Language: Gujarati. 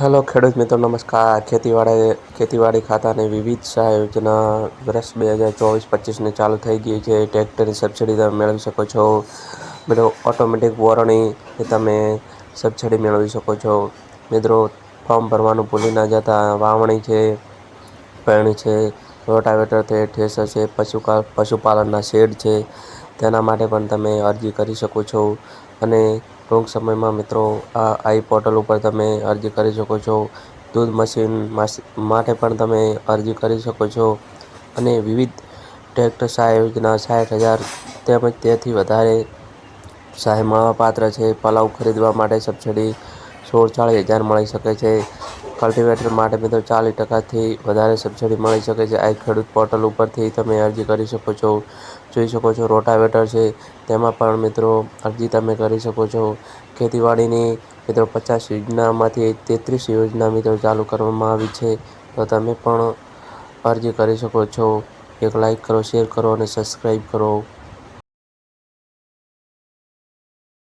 હેલો ખેડૂત મિત્રો, નમસ્કાર. ખેતીવાડી ખેતીવાડી ખાતાની વિવિધ સહાય યોજના વર્ષ બે હજાર ચોવીસ પચીસની ચાલુ થઈ ગઈ છે. ટ્રેક્ટરની સબસિડી તમે મેળવી શકો છો. મિત્રો, ઓટોમેટિક વોરણી તમે સબસિડી મેળવી શકો છો. મિત્રો, ફોર્મ ભરવાનું ભૂલી ના જતા વાવણી છે, પેણી છે, રોટાવેટર છે, ઠેસર છે પશુ પશુપાલનના શેડ છે. તેના માટે પણ તમે અરજી કરી શકો છો. અને ટૂંક સમયમાં મિત્રો, આ આઈ પોર્ટલ ઉપર તમે અરજી કરી શકો છો. દૂધ મશીન માટે પણ તમે અરજી કરી શકો છો. અને વિવિધ ટ્રેક્ટર સહાય યોજના સાઠ હજાર તેમજ તેથી વધારે સહાય મળવાપાત્ર છે. પલાવ ખરીદવા માટે સબસિડી સોળ ચાળીસ હજાર મળી શકે છે. કલ્ટિવેટર માટે મિત્રો ચાલીસ ટકાથી વધારે સબસિડી મળી શકે છે. આ ખેડૂત પોર્ટલ ઉપરથી તમે અરજી કરી શકો છો, જોઈ શકો છો રોટાવેટર છે. તેમાં પણ મિત્રો અરજી તમે કરી શકો છો. ખેતીવાડીની મિત્રો પચાસ યોજનામાંથી તેત્રીસ યોજના મિત્રો ચાલુ કરવામાં આવી છે. તો તમે પણ અરજી કરી શકો છો. એક લાઇક કરો, શેર કરો અને સબસ્ક્રાઈબ કરો.